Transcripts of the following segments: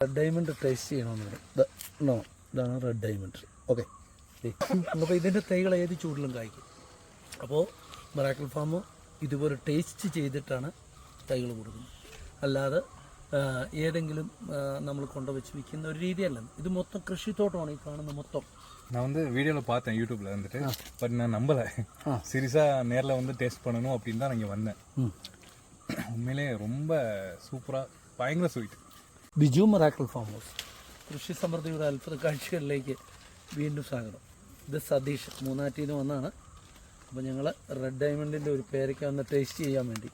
Red diamond taste ചെയ്യണമെന്ന് പറയും ഇത് നോ ഇതാണ് റെഡ് ഡയമണ്ട് ഓക്കെ അപ്പോൾ ഇതിൻ്റെ തൈകൾ ഏത് ചൂടിലും കായ്ക്കും അപ്പോൾ മറാക്കിൾ ഫാം ഇതുപോലെ ടേസ്റ്റ് ചെയ്തിട്ടാണ് തൈകൾ കൊടുക്കുന്നത് അല്ലാതെ ആ, ഏതെങ്കിലും നമ്മൾ കൊണ്ടുവച്ച് വിൽക്കുന്ന ഒരു രീതിയല്ല ഇത് മൊത്തം കൃഷിത്തോട്ടമാണ് ഈ കാണുന്ന മൊത്തം நான் வந்து வீடியோவில் பார்த்தேன் யூடியூப்ல வந்துட்டு பட் நான் நம்பலை சீரியஸாக நேரில் வந்து டேஸ்ட் பண்ணணும் அப்படின்னு தான் நான் இங்கே வந்தேன் ഉം. உண்மையிலே ரொம்ப சூப்பராக பயங்கர sweet Biju Marakkal farm house കൃഷി സമൃദ്ധിയുടെ അത്ഭുത കാഴ്ചകളിലേക്ക് വീണ്ടും സ്വാഗതം. ഇത് സതീഷ് മൂന്നാറ്റിൽ നിന്ന് വന്നാണ്. അപ്പോൾ ഞങ്ങൾ റെഡ് ഡയമണ്ടിന്റെ ഒരു പേരയ്ക്ക് വന്ന് ടേസ്റ്റ് ചെയ്യാൻ വേണ്ടി.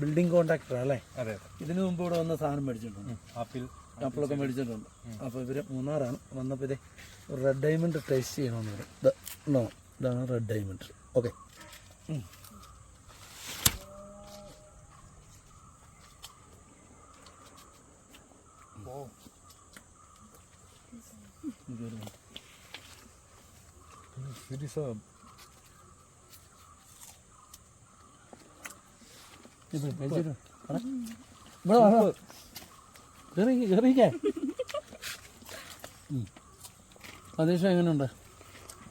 ബിൽഡിംഗ് കോൺട്രാക്ടർ അല്ലേ? അതെ ഇതിനു മുമ്പ് ഇവിടെ വന്ന സാധനം മേടിച്ചിട്ടുണ്ട്. ആപ്പിൾ ആപ്പിളൊക്കെ മേടിച്ചിട്ടുണ്ട്. അപ്പോൾ ഇവർ മൂന്നാറാണ്. വന്നപ്പോൾ ഇതേ റെഡ് ഡയമണ്ട് ടേസ്റ്റ് ചെയ്യണമെന്ന് പറയും ഇതാണ് റെഡ് ഡയമണ്ട് ഓക്കെ சீரியஸாக ഇവിടെ വാ, വാ. കേറി കേറിക്കേ സതീഷ് എങ്ങനെയുണ്ട്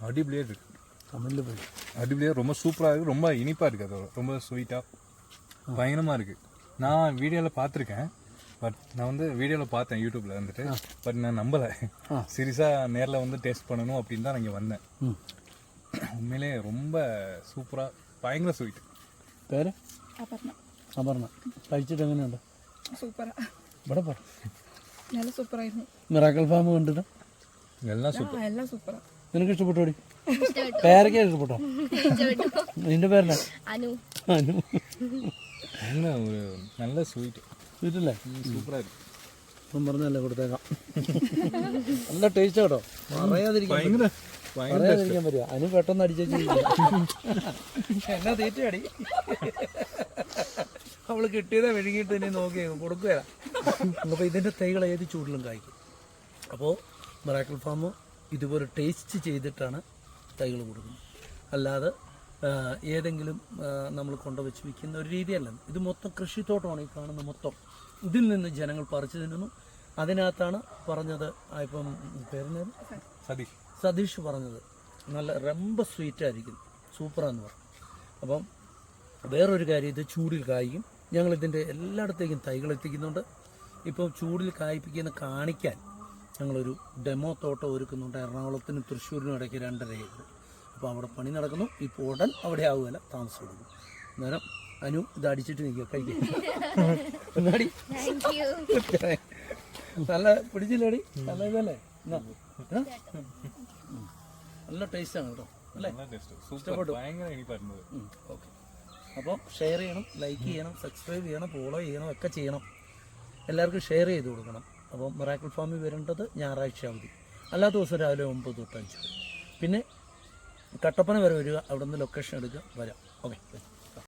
அடிபடியே இருக்கு തമിഴിൽ പോയി அடிபடியே ரொம்ப சூப்பராக இருக்குது ரொம்ப இனிப்பாக இருக்குது அதோட ரொம்ப ஸ்வீட்டாக பயங்கரமாக இருக்குது நான் வீடியோவில் பார்த்துருக்கேன் பட் நான் வந்து வீடியோவில் பார்த்தேன் யூடியூப்பில் வந்துட்டு பட் நான் நம்பலை ஆ. சீரியஸாக நேரில் வந்து டேஸ்ட் பண்ணணும் அப்படின்னு தான் நான் இங்கே வந்தேன் ഉം. உண்மையிலே ரொம்ப சூப்பராக பயங்கர ஸ்வீட் പേര് അപർണ അപർണ കഴിച്ചിട്ട് എങ്ങനെയുണ്ട് സൂപ്പറാ ഇവിടെ പറ നല്ല സൂപ്പറായിരുന്നു മിറാക്കൽ ഫാം കണ്ടിട്ട് எல்லாம் ആ എല്ലാം സൂപ്പറാ നിനക്ക് ഇഷ്ടപ്പെട്ടോടി പേരൊക്കെ ഇഷ്ടപ്പെട്ടോ നിന്റെ പേരല്ലേ അനു അനു நல்ல ஒரு நல்ல ஸ்வீட் വീട്ടില്ലേ സൂപ്പറായിരുന്നു. ഇപ്പം പറഞ്ഞല്ലേ കൊടുത്തേക്കാം. നല്ല ടേസ്റ്റ് കേട്ടോ. പറയാതിരിക്കാൻ പറയാതിരിക്കാൻ പറ്റുക അതിന് പെട്ടെന്ന് അടിച്ചു എന്നാ തീറ്റ അടി? അവൾ കിട്ടിയതാ മെഴുകിയിട്ട് തന്നെ നോക്കി കൊടുക്കുകയില്ല അപ്പോൾ ഇതിന്റെ തൈകൾ ഏത് ചൂടിലും കായ്ക്കും. അപ്പോൾ മിറാക്കിൾ ഫാം ഇതുപോലെ ടേസ്റ്റ് ചെയ്തിട്ടാണ് തൈകൾ കൊടുക്കുന്നത്. അല്ലാതെ ഏതെങ്കിലും നമ്മൾ കൊണ്ടുവച്ച് വിൽക്കുന്ന ഒരു രീതിയല്ല. ഇത് മൊത്തം കൃഷിത്തോട്ടമാണ് ഈ കാണുന്ന മൊത്തം. ഇതിൽ നിന്ന് ജനങ്ങൾ പറിച്ചു തിന്നുന്നു. അതിനകത്താണ് പറഞ്ഞത് ഇപ്പം പേരുന്നത് സതീഷ്. സതീഷ് പറഞ്ഞത്. നല്ല റെമ്പ സ്വീറ്റ് ആയിരിക്കും. സൂപ്പറാന്ന് പറഞ്ഞു. അപ്പം വേറൊരു കാര്യം ഇത് ചൂടിൽ കായ്ക്കും. ഞങ്ങളിതിന്റെ എല്ലായിടത്തേക്കും തൈകൾ എത്തിക്കുന്നുണ്ട്. ഇപ്പോൾ ചൂടിൽ കായ്പ്പിക്കുന്ന കാണിക്കാൻ ഞങ്ങളൊരു ഡെമോ തോട്ടം ഒരുക്കുന്നുണ്ട്. എറണാകുളത്തിനും തൃശ്ശൂരിനും ഇടയ്ക്ക് രണ്ടര ഏക്കർ. അപ്പോൾ അവിടെ പണി നടക്കുന്നു. ഇപ്പോൾ ഉടൻ അവിടെ ആവുകയല്ല. താമസം കൊടുക്കും. അന്നേരം അനു ഇത് അടിച്ചിട്ട് നിൽക്കുക കഴിക്കുക നല്ല പിടിച്ചില്ലേടി? നല്ല ഇതല്ലേ? നല്ല ടേസ്റ്റാണ് കേട്ടോ. അല്ലേ? ഓക്കെ. അപ്പോൾ ഷെയർ ചെയ്യണം ലൈക്ക് ചെയ്യണം സബ്സ്ക്രൈബ് ചെയ്യണം ഫോളോ ചെയ്യണം ഒക്കെ ചെയ്യണം. എല്ലാവർക്കും ഷെയർ ചെയ്ത് കൊടുക്കണം. അപ്പോൾ മെറാക്കിൾ ഫാമിൽ വരേണ്ടത് ഞായറാഴ്ച അവധി. അല്ലാത്ത ദിവസം രാവിലെ ഒമ്പത് തൊട്ട് അഞ്ച് പിന്നെ കട്ടപ്പന വരെ വരിക അവിടെ നിന്ന് ലൊക്കേഷൻ എടുക്കുക വരാം. ഓക്കെ